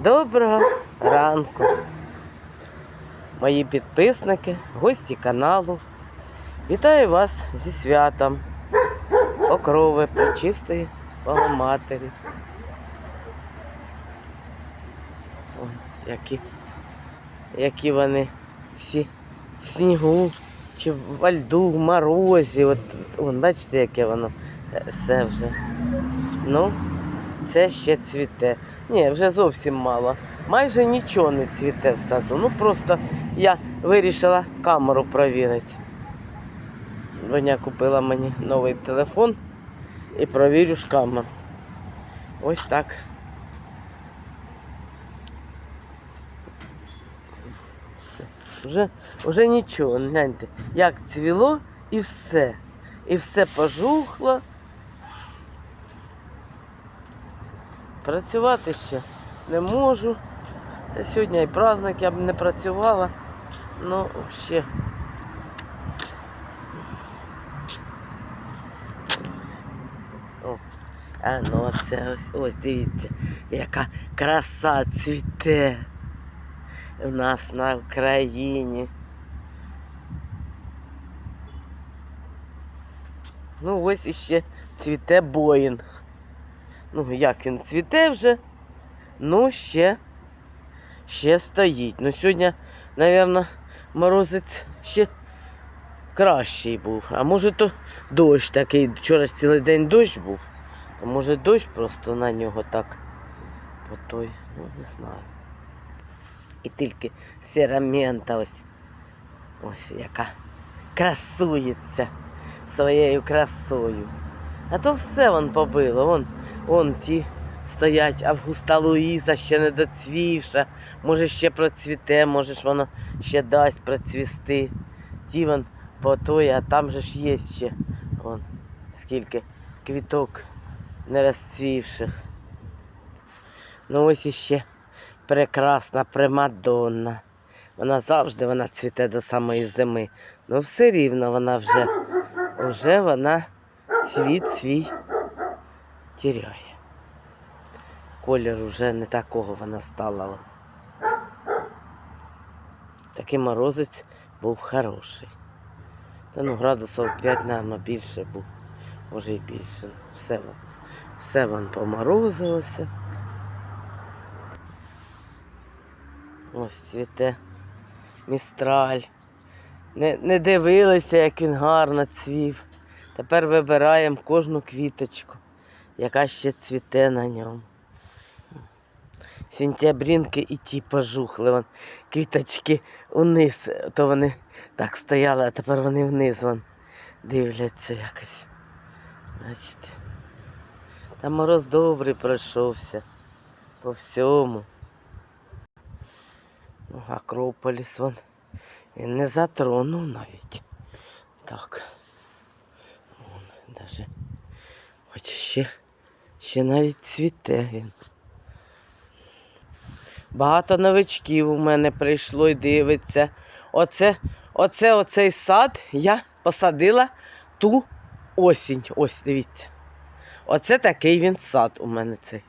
Доброго ранку, мої підписники, гості каналу. Вітаю вас зі святом Покрови Пречистої Богоматері. Які, які вони всі в снігу чи в льду, в морозі. От, вон, бачите, яке воно е, все вже. Ну, це ще цвіте. Ні, вже зовсім мало. Майже нічого не цвіте в саду. Ну просто я вирішила камеру провірити. Доня купила мені новий телефон і провірю ж камеру. Ось так. Все. Вже, вже нічого, гляньте, як цвіло і все. І все пожухло. Працювати ще не можу. Та сьогодні і праздник я б не працювала. Ну, ще. О, а ну це ось, ось дивіться, яка краса цвіте у нас на Україні. Ну ось іще цвіте Боїнг. Ну, як він цвіте вже, ну ще, ще стоїть. Ну, сьогодні, мабуть, морозець ще кращий був. А може то дощ такий, вчора цілий день дощ був. То може дощ просто на нього так по той, ну не знаю. І тільки серамента ось, ось яка красується своєю красою. А то все вон побило. Вон, вон ті стоять, Августа Луїза ще не доцвівша. Може ще процвіте, може ж воно ще дасть процвісти. Ті вон по той, а там же ж є ще вон, скільки квіток не розцвівших. Ну ось іще прекрасна примадонна. Вона завжди вона цвіте до самої зими. Ну все рівно вона вже, вже вона цвіт свій тіряє. Колір вже не такого вона стала. Такий морозець був хороший. Та ну градусів 5, мабуть, більше був. Може і більше. Все, вон- все вон поморозилося. Ось цвіте містраль. Не, не дивилися, як він гарно цвів. Тепер вибираємо кожну квіточку, яка ще цвіте на ньому. Сентябрінки і ті пожухли. Вон, квіточки униз, то вони так стояли, а тепер вони вниз вон, дивляться якось. Бачите. Та мороз добрий пройшовся по всьому. Ну, Акрополіс вон. Він не затронув навіть. Так. Даже. Хоч ще, ще навіть цвіте він. Багато новичків у мене прийшло і дивиться. Оце, оце оцей сад я посадила ту осінь. Ось, дивіться. Оце такий він сад у мене цей.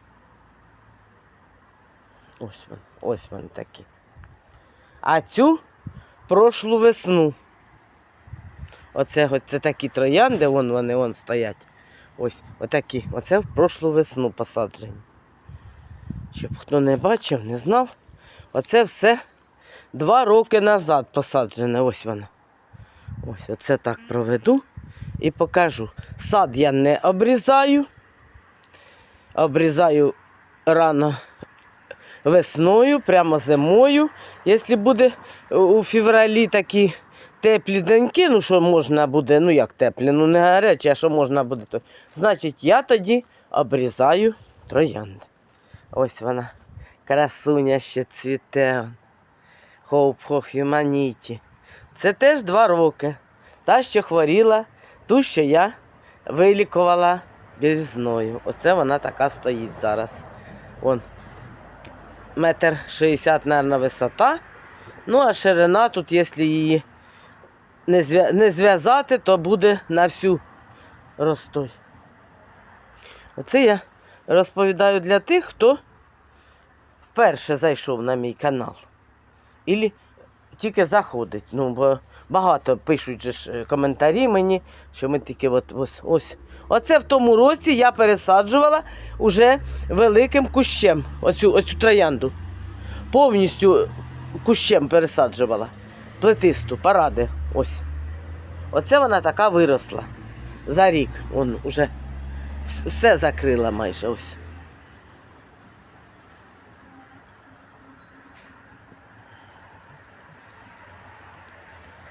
Ось він, ось він такий. А цю прошлу весну. Оце, оце такі троянди, вон вони вон стоять. Ось, отакі. Оце в прошлу весну посаджені. Щоб хто не бачив, не знав. Оце все два роки назад посаджене. Ось воно. Ось оце так проведу і покажу. Сад я не обрізаю. Обрізаю рано весною, прямо зимою. Якщо буде у февралі такі теплі деньки, ну що можна буде, ну як теплі, ну не гарячі, а що можна буде, то значить я тоді обрізаю троянди. Ось вона, красуня ще цвіте. Хоуп хох Юманіті. Це теж два роки. Та, що хворіла, ту, що я вилікувала білізною. Оце вона така стоїть зараз. Вон метр шістдесят, мабуть, висота. Ну, а ширина тут, якщо її не зв'я- не зв'язати, то буде на всю розстой. Оце я розповідаю для тих, хто вперше зайшов на мій канал. Ілі тільки заходить. Ну, бо багато пишуть же ж е, коментарі мені, що ми тільки от, ось, ось. Оце в тому році я пересаджувала уже великим кущем оцю, оцю троянду. Повністю кущем пересаджувала. Плетисту, паради. Ось. Оце вона така виросла. За рік. Вон уже все закрила майже ось.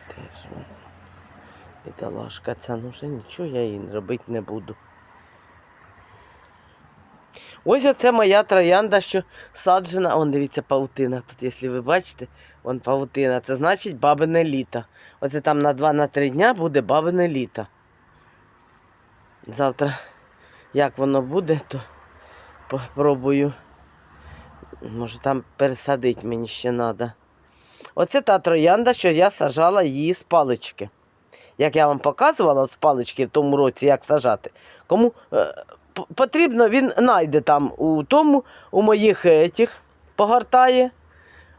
Теж вон. Бідолашка, ця ну вже нічого я їй робити не буду. Ось оце моя троянда, що саджена. Вон, дивіться, павутина. Тут, якщо ви бачите, вон павутина. Це значить бабине літо. Оце там на 2-3 дня буде бабине літо. Завтра, як воно буде, то попробую. Може там пересадити мені ще треба. Оце та троянда, що я сажала її з палички. Як я вам показувала з палички в тому році, як сажати. Кому е, потрібно, він знайде там у тому, у моїх етіх, погортає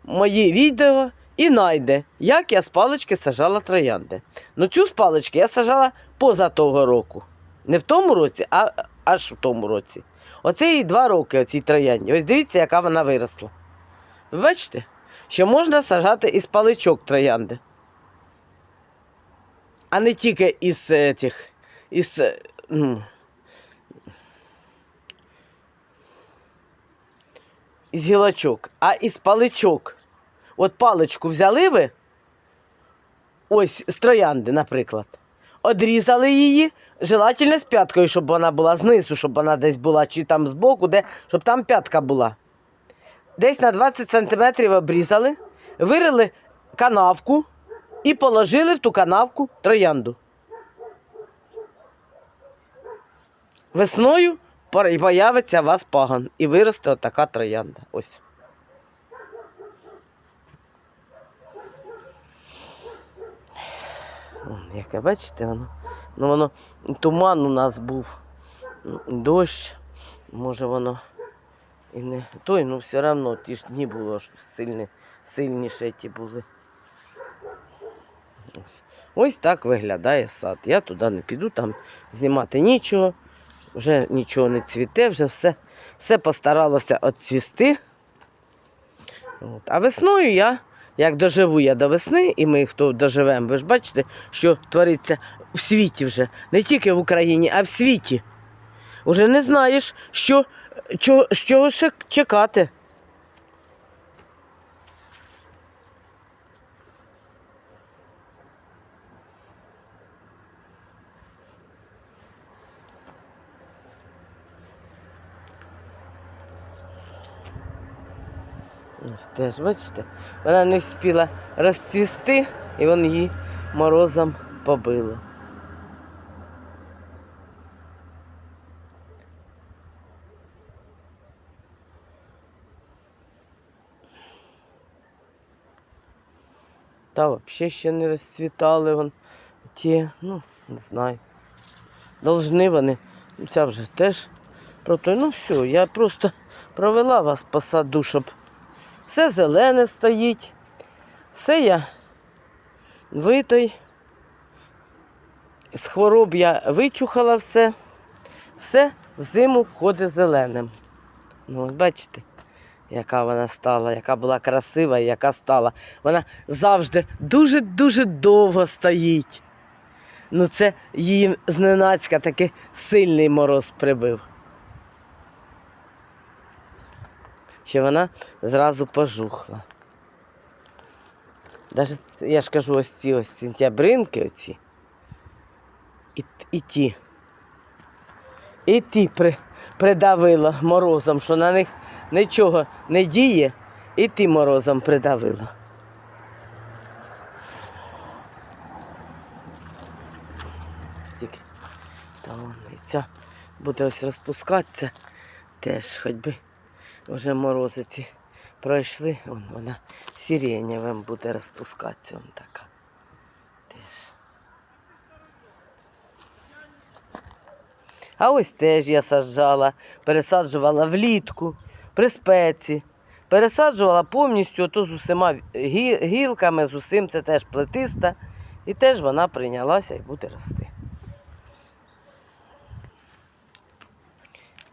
мої відео і знайде, як я з палички сажала троянди. Ну цю з палички я сажала поза того року. Не в тому році, а аж в тому році. Оце їй два роки, оцій троянді. Ось дивіться, яка вона виросла. Ви бачите, що можна сажати із паличок троянди. А не тільки із е, тих, із, е, ну, із гілочок, а із паличок. От паличку взяли ви, ось з троянди, наприклад. Одрізали її, желательно з п'яткою, щоб вона була знизу, щоб вона десь була, чи там збоку, де, щоб там п'ятка була. Десь на 20 сантиметрів обрізали, вирили канавку і положили в ту канавку троянду. Весною пор- появиться у вас паган і виросте отака троянда. Ось. Яке бачите, воно. Ну воно туман у нас був, дощ, може воно і не той, ну все одно ті ж дні було ж сильні, сильніше ті були. Ось. Ось так виглядає сад. Я туди не піду, там знімати нічого, вже нічого не цвіте, вже все, все постаралося відцвісти. От. А весною я, як доживу я до весни, і ми хто доживемо, ви ж бачите, що твориться в світі вже, не тільки в Україні, а в світі. Уже не знаєш, що, чого ще чекати. Ось теж, бачите, вона не встигла розцвісти, і вон її морозом побило. Та взагалі ще не розцвітали вон ті, ну, не знаю. Должны вони. Ця вже теж проти. Ну все, я просто провела вас по саду, щоб все зелене стоїть. Все я витой. З хвороб я вичухала все. Все в зиму входить зеленим. Ну, от бачите, яка вона стала, яка була красива і яка стала. Вона завжди дуже-дуже довго стоїть. Ну, це її зненацька такий сильний мороз прибив. Що вона зразу пожухла. Даже, я ж кажу, ось ці ось сентябринки оці. І, і ті. І ті при, придавило морозом, що на них нічого не діє, і ті морозом придавило. Стільки. Та вон, і ця буде ось розпускатися теж, хоч би вже морозиці пройшли, вон вона сиренєвим буде розпускатися, вон така. Теж. А ось теж я саджала, пересаджувала влітку, при спеці. Пересаджувала повністю ото з усіма гілками, з усім це теж плетиста. І теж вона прийнялася і буде рости.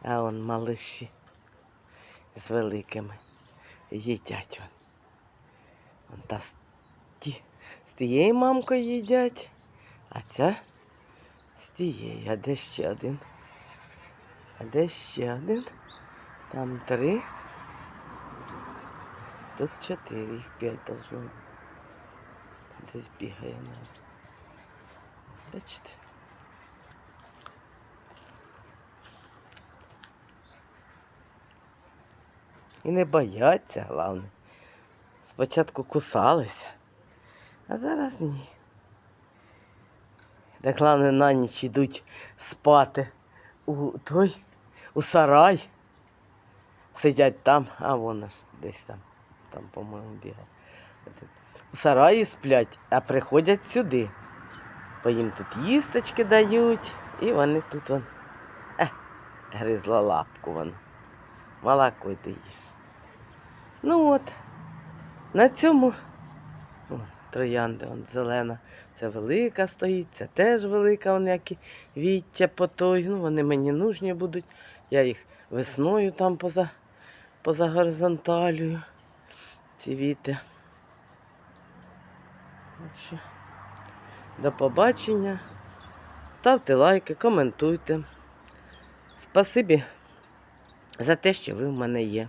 А он малиші з великими їдять. Вон, та з, ті, з тією мамкою їдять, а ця з тією. А де ще один? А де ще один? Там три. Тут чотири, їх п'ять должно. Десь бігає навіть. Бачите? І не бояться, головне. Спочатку кусалися, а зараз ні. Так головне на ніч йдуть спати у той, у сарай. Сидять там, а вон аж десь там, там, по-моєму, бігає. У сараї сплять, а приходять сюди. Бо їм тут їсточки дають, і вони тут вон. Е, гризла лапку вон. Молоко йди їж. Ну от, на цьому о, троянди, вон зелена. Це велика стоїть, це теж велика, вон які віття по той. Ну, вони мені нужні будуть. Я їх весною там поза, поза горизонталію. Ці віти. До побачення. Ставте лайки, коментуйте. Спасибі за те, що ви в мене є.